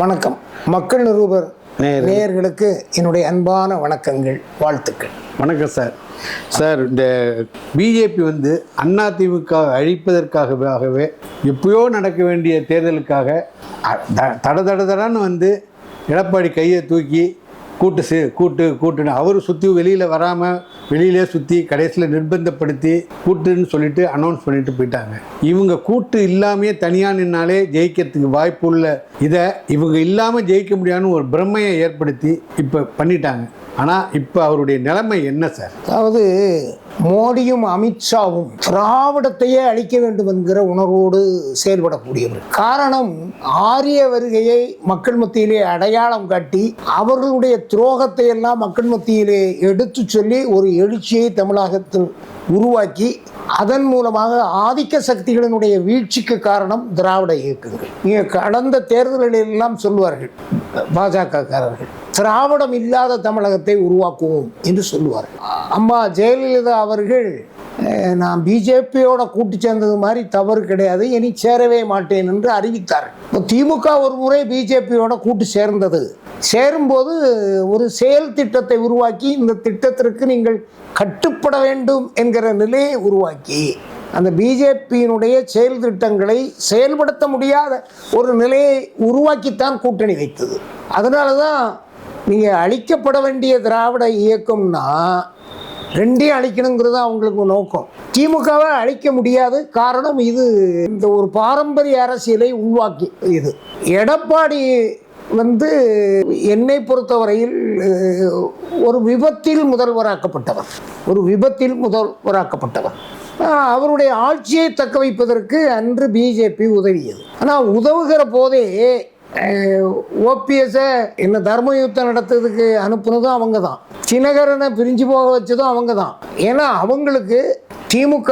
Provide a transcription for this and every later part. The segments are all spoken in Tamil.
வணக்கம். மக்கள் நிருபர் நேயர்கள். நேயர்களுக்கு என்னுடைய அன்பான வணக்கங்கள் வாழ்த்துக்கள். வணக்கம் சார். சார் இந்த பிஜேபி வந்து அதிமுக அழிப்பதற்காகவே எப்பயோ நடக்க வேண்டிய தேர்தலுக்காக தட தட தடன்னு வந்து எடப்பாடி கையை தூக்கி கூட்டு சே கூட்டு கூட்டுன்னு அவர் சுற்றி வெளியில் வராமல் வெளியிலே சுற்றி கடைசியில் நிர்பந்தப்படுத்தி கூட்டுன்னு சொல்லிட்டு அனௌன்ஸ் பண்ணிட்டு போயிட்டாங்க. இவங்க கூட்டு இல்லாமையே தனியாக நின்னாலே ஜெயிக்கிறதுக்கு வாய்ப்பு உள்ள இதை இவங்க இல்லாமல் ஜெயிக்க முடியாதுன்னு ஒரு பிரமையை ஏற்படுத்தி இப்போ பண்ணிட்டாங்க. ஆனால் இப்போ அவருடைய நிலைமை என்ன சார்? அதாவது மோடியும் அமித்ஷாவும் திராவிடத்தையே அழிக்க வேண்டும் என்கிற உணர்வோடு செயல்படக்கூடியவர். காரணம் ஆரிய வருகையை மக்கள் மத்தியிலே அடையாளம் காட்டி அவர்களுடைய துரோகத்தை எல்லாம் மக்கள் மத்தியிலே எடுத்து சொல்லி ஒரு எழுச்சியை தமிழகத்தில் உருவாக்கி அதன் மூலமாக ஆதிக்க சக்திகளினுடைய வீழ்ச்சிக்கு காரணம் திராவிட இயக்கங்கள். இங்கே கடந்த தேர்தல்களில் எல்லாம் சொல்வார்கள் பாஜகக்காரர்கள் திராவிடம் இல்லாத தமிழகத்தை உருவாக்குவோம் என்று சொல்லுவார்கள். அம்மா ஜெயலலிதா அவர்கள் நான் பிஜேபியோட கூட்டு சேர்ந்தது மாதிரி தவறு கிடையாது இனி சேரவே மாட்டேன் என்று அறிவித்தார் இப்போ திமுக ஒரு முறை பிஜேபியோட கூட்டு சேர்ந்தது. சேரும்போது ஒரு செயல் திட்டத்தை உருவாக்கி இந்த திட்டத்திற்கு நீங்கள் கட்டுப்பட வேண்டும் என்கிற நிலையை உருவாக்கி அந்த பிஜேபியினுடைய செயல் திட்டங்களை செயல்படுத்த முடியாத ஒரு நிலையை உருவாக்கித்தான் கூட்டணி வைத்தது. அதனால தான் நீங்கள் அழிக்கப்பட வேண்டிய திராவிட இயக்கம்னா ரெண்டையும் அழிக்கணுங்கிறது அவங்களுக்கு நோக்கம். திமுகவை அழிக்க முடியாது. காரணம் இது இந்த ஒரு பாரம்பரிய அரசியலை உருவாக்கி இது. எடப்பாடி வந்து என்னை பொறுத்தவரையில் ஒரு விபத்தில் முதல்வராக்கப்பட்டவர். ஒரு விபத்தில் முதல்வராக்கப்பட்டவர். அவருடைய ஆட்சியை தக்க வைப்பதற்கு அன்று பிஜேபி உதவியது. ஆனால் உதவுகிற போதே ஓபிஎஸை என்ன தர்ம யுத்தம் நடத்துறதுக்கு அனுப்புனதும் அவங்க தான் தினகரனை பிரிஞ்சு போக வச்சதும் அவங்க தான் ஏன்னா அவங்களுக்கு திமுக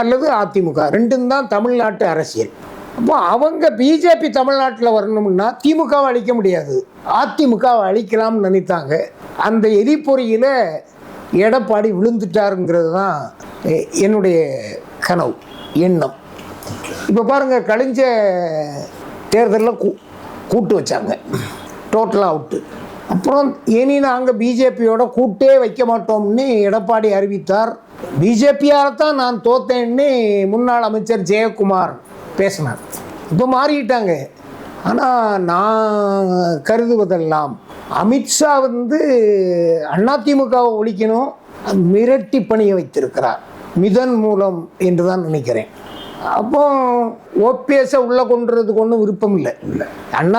அல்லது அதிமுக ரெண்டும் தான் தமிழ்நாட்டு அரசியல். அப்போ அவங்க பிஜேபி தமிழ்நாட்டில் வரணும்னா திமுகவை அழிக்க முடியாது. அதிமுகவை அழிக்கலாம்னு நினைத்தாங்க. அந்த எரிபொறியில் எடப்பாடி விழுந்துட்டாருங்கிறது தான் என்னுடைய கனவு எண்ணம். இப்போ பாருங்கள் கழிஞ்ச தேர்தலில் கூ கூட்டு வச்சாங்க. டோட்டலாக அவுட்டு அப்புறம் இனி நாங்கள் பிஜேபியோட கூட்டே வைக்க மாட்டோம்னு எடப்பாடி அறிவித்தார். பிஜேபியால் தான் நான் தோத்தேன்னு முன்னாள் அமைச்சர் ஜெயக்குமார் பேசினார். இப்போ மாறிட்டாங்க. ஆனால் நான் கருதுவதெல்லாம் அமித்ஷா வந்து அதிமுகவை ஒழிக்கணும் மிரட்டி பணிய வைத்திருக்கிறார். மிதன் மூலம் என்று தான் நினைக்கிறேன். அப்போ ஓபிஎஸ்ஸை உள்ளே கொண்டுறதுக்கு ஒன்றும் விருப்பம் இல்லை. இல்லை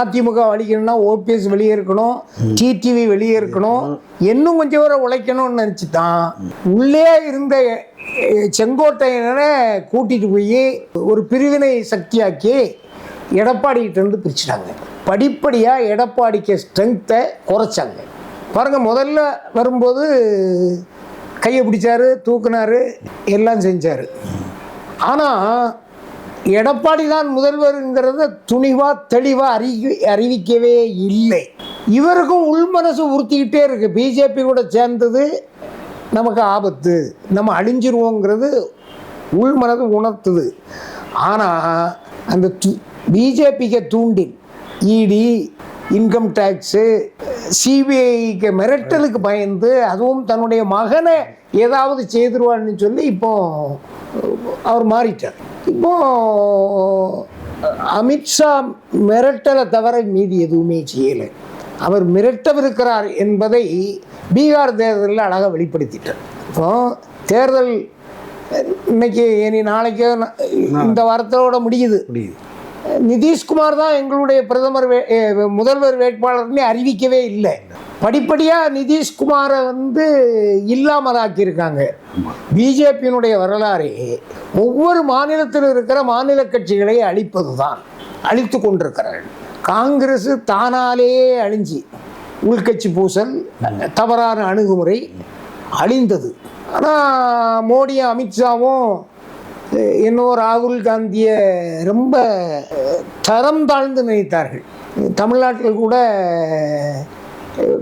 அதிமுக அழிக்கணும்னா ஓபிஎஸ் வெளியே இருக்கணும் டிடிவி வெளியே இருக்கணும் இன்னும் கொஞ்சம் வரை உழைக்கணும்னு நினச்சி தான் உள்ளே இருந்த அஹ், செங்கோட்டையனை கூட்டிட்டு போய் ஒரு பிரிவினை சக்தியாக்கி எடப்பாடிகிட்ட இருந்து பிரிச்சுட்டாங்க. படிப்படியாக எடப்பாடிக்கு ஸ்ட்ரென்த்தை குறைச்சாங்க. பாருங்கள் முதல்ல வரும்போது கையை பிடிச்சாரு தூக்குனாரு எல்லாம் செஞ்சார். ஆனால் எடப்பாடி தான் முதல்வருங்கிறத துணிவாக தெளிவாக அறிவி அறிவிக்கவே இல்லை. இவருக்கும் உள்மனசு உறுத்திக்கிட்டே இருக்குது பிஜேபி கூட சேர்ந்தது நமக்கு ஆபத்து. நம்ம அழிஞ்சிருவோங்கிறது உள்மனது உணர்த்துது. ஆனால் அந்த பிஜேபிக்கு தூண்டில் இடி இன்கம் டேக்ஸு சிபிஐக்கு மிரட்டலுக்கு பயந்து அதுவும் தன்னுடைய மகனை ஏதாவது செய்திருவான்னு சொல்லி இப்போது அவர் மாறிட்டார். இப்போ அமித்ஷா மிரட்டலை தவிர மீதி எதுவுமே செய்யலை. அவர் மிரட்டவிருக்கிறார் என்பதை பீகார் தேர்தலில் அழகாக வெளிப்படுத்திட்டார். இப்போ தேர்தல் இன்னைக்கு இனி நாளைக்கோ இந்த வாரத்தோட முடியுது. முடியுது. நிதிஷ்குமார் தான் எங்களுடைய பிரதமர் முதல்வர் வேட்பாளர்னு அறிவிக்கவே இல்லை. படிப்படியாக நிதிஷ்குமாரை வந்து இல்லாமலாக்கியிருக்காங்க. பிஜேபியினுடைய வரலாறே ஒவ்வொரு மாநிலத்தில் இருக்கிற மாநில கட்சிகளை அழிப்பது தான் அழித்து கொண்டிருக்கிறார்கள். காங்கிரஸ் தானாலே அழிஞ்சி உள்கட்சி பூசல் தவறான அணுகுமுறை அழிந்தது. ஆனால் மோடியும் அமித்ஷாவும் இன்னும் ராகுல் காந்தியை ரொம்ப தரம் தாழ்ந்து நினைத்தார்கள். தமிழ்நாட்டில் கூட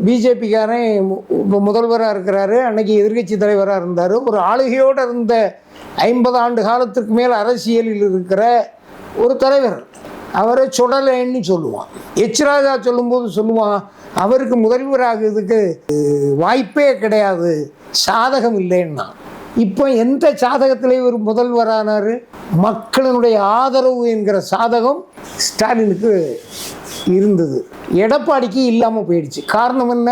பிஜேபிக்காரன் இப்போ முதல்வராக இருக்கிறாரு. அன்னைக்கு எதிர்கட்சி தலைவராக இருந்தார். ஒரு ஆளுகையோடு இருந்த ஐம்பது ஆண்டு காலத்திற்கு மேல் அரசியலில் இருக்கிற ஒரு தலைவர். அவரை சுடலைன்னு சொல்லுவான். எச் ராஜா சொல்லும்போது சொல்லுவான் அவருக்கு முதல்வராகிறதுக்கு வாய்ப்பே கிடையாது. சாதகம் இல்லைன்னா. இப்போ எந்த சாதகத்தில் இவர் முதல்வரானார்? மக்களினுடைய ஆதரவு என்கிற சாதகம் ஸ்டாலினுக்கு இருந்தது. எடப்பாடிக்கு இல்லாமல் போயிடுச்சு. காரணம் என்ன?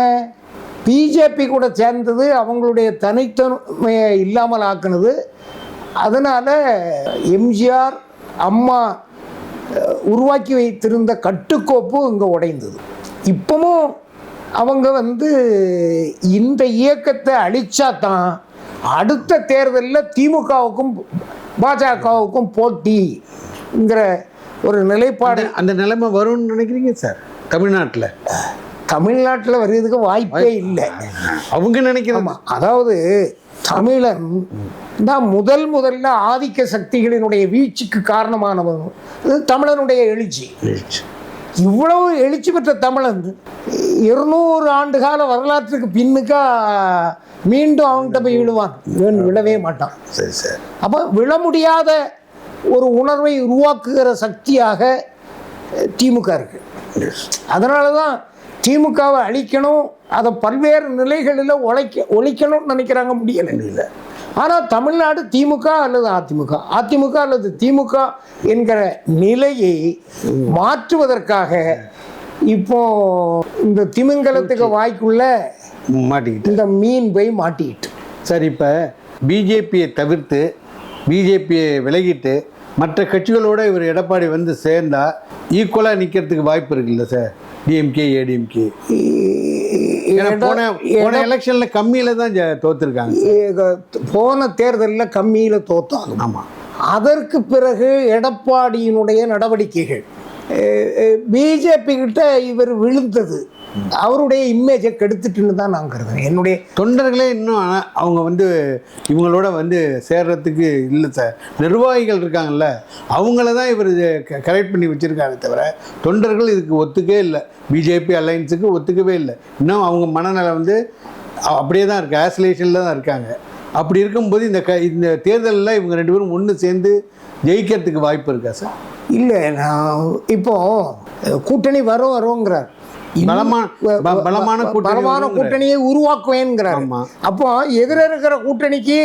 பிஜேபி கூட சேர்ந்தது அவங்களுடைய தனித்தன்மையை இல்லாமல் ஆக்குனது. அதனால் எம்ஜிஆர் அம்மா உருவாக்கி வைத்திருந்த கட்டுக்கோப்பு இங்கே உடைந்தது. இப்பவும் அவங்க வந்து இந்த இயக்கத்தை அழிச்சா தான் அடுத்த தேர்தலில் திமுகவுக்கும் பாஜகவுக்கும் போட்டிங்கிற ஒரு நிலைப்பாடு. அந்த நிலைமை வரும்னு நினைக்கிறீங்க சார்? தமிழ்நாட்டில். தமிழ்நாட்டில் வர்றதுக்கு வாய்ப்பே இல்லை. அவங்க நினைக்கிறாங்க ஆமாம் அதாவது தமிழன் தான் முதல் முதல்ல ஆதிக்க சக்திகளினுடைய வீழ்ச்சிக்கு காரணமானவன். தமிழனுடைய எழுச்சி. இவ்வளவு எழுச்சி பெற்ற தமிழன் இருநூறு ஆண்டு கால வரலாற்றுக்கு பின்னுக்கா மீண்டும் அவன்கிட்ட போய் விழுவான். விழவே மாட்டான். சரி சார். அப்போ விழ முடியாத ஒரு உணர்வை உருவாக்குகிற சக்தியாக திமுக இருக்கு. அதனால தான் திமுகவை அழிக்கணும் அதை பல்வேறு நிலைகளில் உழைக்க ஒழிக்கணும்னு நினைக்கிறாங்க முடியலை. இல்லை ஆனால் தமிழ்நாடு திமுக அல்லது அதிமுக? அதிமுக அல்லது திமுக என்கிற நிலையை மாற்றுவதற்காக இப்போ இந்த திமிங்கலத்துக்கு வாய்க்குள்ள மாட்டிக்கிட்டு. இந்த மீன் போய் மாட்டிக்கிட்டு. சார் இப்போ பிஜேபியை தவிர்த்து பிஜேபியை விலகிட்டு மற்ற கட்சிகளோட இவர் எடப்பாடி வந்து சேர்ந்தா ஈக்குவலாக நிற்கிறதுக்கு வாய்ப்பு இருக்குல்ல சார்? டிஎம்கே ஏடிஎம்கே போன போன எலெக்ஷனில் கம்மியில் தான் தோத்துருக்காங்க. போன தேர்தலில் கம்மியில் தோத்தாங்க. ஆமாம் அதற்கு பிறகு எடப்பாடியினுடைய நடவடிக்கைகள் பிஜேபி கிட்ட இவர் விழுந்தது. அவருடைய இமேஜை கெடுத்துட்டுன்னு தான் நான் கருதுறேன். என்னுடைய தொண்டர்களே இன்னும் அவங்க வந்து இவங்களோட வந்து சேர்றதுக்கு இல்லை சார். நிர்வாகிகள் இருக்காங்கல்ல அவங்கள தான் இவர் கரெக்ட் பண்ணி வச்சுருக்காரு தவிர தொண்டர்கள் இதுக்கு ஒத்துக்கவே இல்லை. பிஜேபி அலையன்ஸுக்கு ஒத்துக்கவே இல்லை. இன்னும் அவங்க மனநல வந்து அப்படியே தான் இருக்கு. ஆசோலேஷனில் தான் இருக்காங்க. அப்படி இருக்கும்போது இந்த க இந்த தேர்தலில் இவங்க ரெண்டு பேரும் ஒன்று சேர்ந்து ஜெயிக்கிறதுக்கு வாய்ப்பு இருக்கா சார்? இல்லை நான் இப்போ கூட்டணி வரும் வருங்கிறார் பலமான பலமான. கூட்டணியை உருவாக்குவேங்கிறார் ஆமா. அப்போ எதிர இருக்கிற கூட்டணிக்கு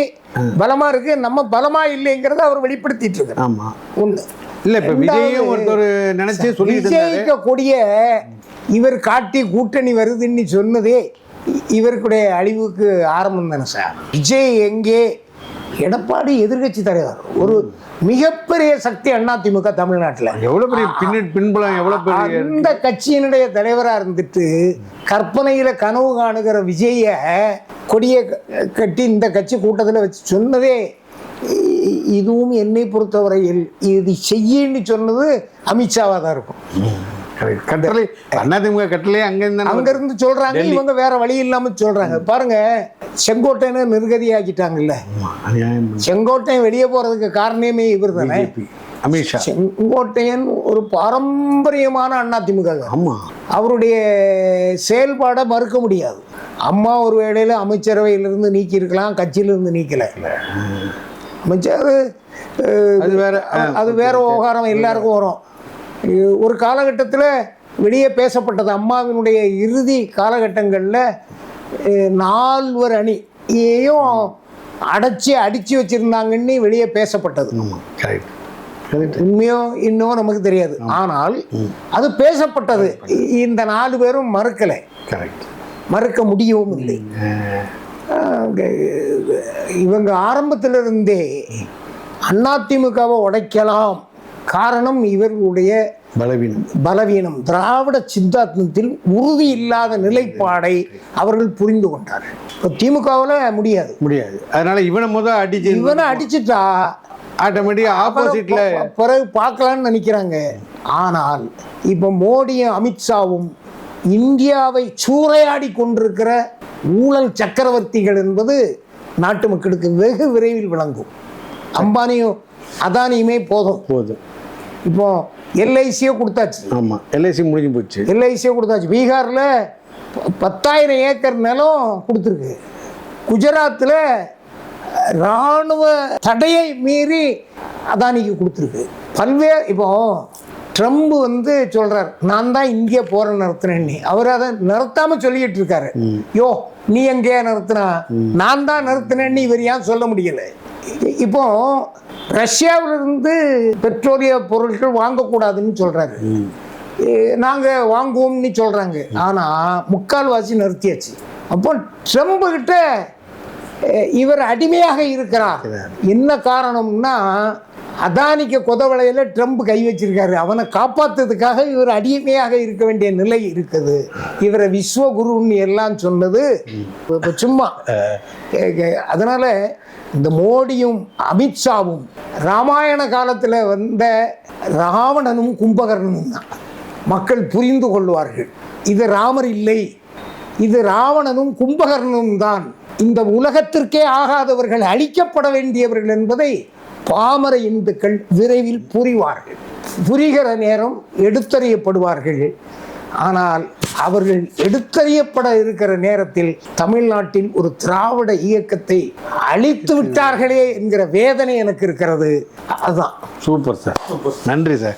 பலமா இருக்கு நம்ம பலமா இல்லைங்கிறத அவர் வெளிப்படுத்திட்டு இருக்கார். ஆமாம் ஒண்ணு இல்லை இப்போ விஜயும் ஒருத்தர் நினச்சி சொல்லிட்டு இருந்தாரு. விஜய்க்க கொடிய இவர் காட்டி கூட்டணி வருதுன்னு சொன்னதே இவருக்குடைய அழிவுக்கு ஆரம்பம் தானே சார். விஜய் எங்கே எடப்பாடி எதிர்க்கட்சி தலைவர். ஒரு மிகப்பெரிய சக்தி அதிமுக தமிழ்நாட்டில். எவ்வளோ பெரிய பின்னணி பின்புலம் எவ்வளோ பெரிய அந்த கட்சியினுடைய தலைவராக இருந்துட்டு கற்பனையில் கனவு காணுகிற விஜய கொடியை கட்டி இந்த கட்சி கூட்டத்தில் வச்சு சொன்னதே இதுவும் என்னை பொறுத்தவரையில் இது செய்யின்னு சொன்னது அமித்ஷாவாக தான் இருக்கும் கட்டளை. அதிமுக கட்டளை அங்கேருந்து அங்க இருந்து சொல்றாங்க இவங்க வேற வழி இல்லாம சொல்றாங்க. பாருங்க செங்கோட்டையனை நிர்கதியாக்கிட்டாங்கல்ல செங்கோட்டையன் வெளியே போறதுக்கு காரணமே இவர் தானே அமித்ஷா. செங்கோட்டையன் ஒரு பாரம்பரியமான அதிமுக ஆமாம் அவருடைய செயல்பாடை மறுக்க முடியாது. அம்மா ஒரு வேளையில் அமைச்சரவையிலிருந்து நீக்கியிருக்கலாம் கட்சியிலிருந்து நீக்கல. அமைச்சர் அது வேற அது- வேற விவகாரம் எல்லாருக்கும் வரும். ஒரு காலகட்டத்தில் வெளியே பேசப்பட்டது அம்மாவினுடைய இறுதி காலகட்டங்களில் நால்வர் அணியையும் அடைச்சி அடித்து வச்சிருந்தாங்கன்னு வெளியே பேசப்பட்டது. உண்மையோ இன்னும் நமக்கு தெரியாது. ஆனால் அது பேசப்பட்டது. இந்த நாலு பேரும் மறுக்கலை. கரெக்ட். மறுக்க முடியவும் இல்லை. இவங்க ஆரம்பத்திலிருந்தே அதிமுகவை உடைக்கலாம். காரணம் இவர்களுடைய பலவீனம். பலவீனம். திராவிட சித்தாந்தத்தில் உறுதி இல்லாத நிலைப்பாடை அவர்கள் புரிந்து கொண்டார்கள். இப்போ திமுகவில் முடியாது. முடியாது. அதனால இவனை முதல் அடிச்சு இவனை அடிச்சிட்டா ஆட்டோமேட்டிக் ஆப்போசிட்ல ப- பிறகு பார்க்கலான்னு நினைக்கிறாங்க. ஆனால் இப்போ மோடியும் அமித்ஷாவும் இந்தியாவை சூறையாடி கொண்டிருக்கிற ஊழல் சக்கரவர்த்திகள் என்பது நாட்டு மக்களுக்கு வெகு விரைவில் விளங்கும். அம்பானியும் அதானியுமே போதும். போதும். இப்போ எல்ஐசியை கொடுத்தாச்சு. ஆமா எல்ஐசி முடிஞ்சு போச்சு. எல்ஐசியை கொடுத்தாச்சு. பீகாரில் பத்தாயிரம் ஏக்கர் நிலம் கொடுத்துருக்கு. குஜராத்தில் இராணுவ தடையை மீறி அதானிக்கு கொடுத்துருக்கு. பல்வேறு இப்போ ட்ரம்ப் வந்து சொல்றார் நான் தான் இந்திய போரை நிறுத்தினேன்னு. அவர் அதை நிறுத்தாம சொல்லிட்டு இருக்காரு. யோ நீ எங்கேயா நிறுத்தினா? நான் தான் நிறுத்தினேன்னு இவர் ஏன் சொல்ல முடியல? இப்போ ரஷ்யாவிலிருந்து பெட்ரோலிய பொருட்கள் வாங்கக்கூடாதுன்னு சொல்றாரு நாங்க வாங்குவோம்னு சொல்றாங்க. ஆனா முக்கால்வாசி நிறுத்தியாச்சு. அப்போ ட்ரம்ப் கிட்ட அஹ், இவர் அடிமையாக இருக்கிறார். என்ன காரணம்னா அதானிக்க கொதவளையில ட்ரம்ப் கை வச்சிருக்காரு. அவனை காப்பாத்துறதுக்காக இவர் அடிமையாக இருக்க வேண்டிய நிலை இருக்குது. இவரை விஸ்வகுருன்னு எல்லாம் சொன்னது இப்ப சும்மா. அதனால இந்த மோடியும் அமித்ஷாவும் ராமாயண காலத்தில் வந்த ராவணனும் கும்பகர்ணனும் தான். மக்கள் புரிந்து கொள்வார்கள். இது ராமர் இல்லை. இது ராவணனும் கும்பகர்ணனும் தான். இந்த உலகத்திற்கே ஆகாதவர்கள் அழிக்கப்பட வேண்டியவர்கள் என்பதை பாமர இந்துக்கள் விரைவில் புரிவார்கள். புரிகிற நேரம் எடுத்தறியப்படுவார்கள். ஆனால் அவர்கள் எடுத்தறியப்பட இருக்கிற நேரத்தில் தமிழ்நாட்டில் ஒரு திராவிட இயக்கத்தை அழித்து விட்டார்களே என்கிற வேதனை எனக்கு இருக்கிறது. அதுதான். Super sir. நன்றி சார்.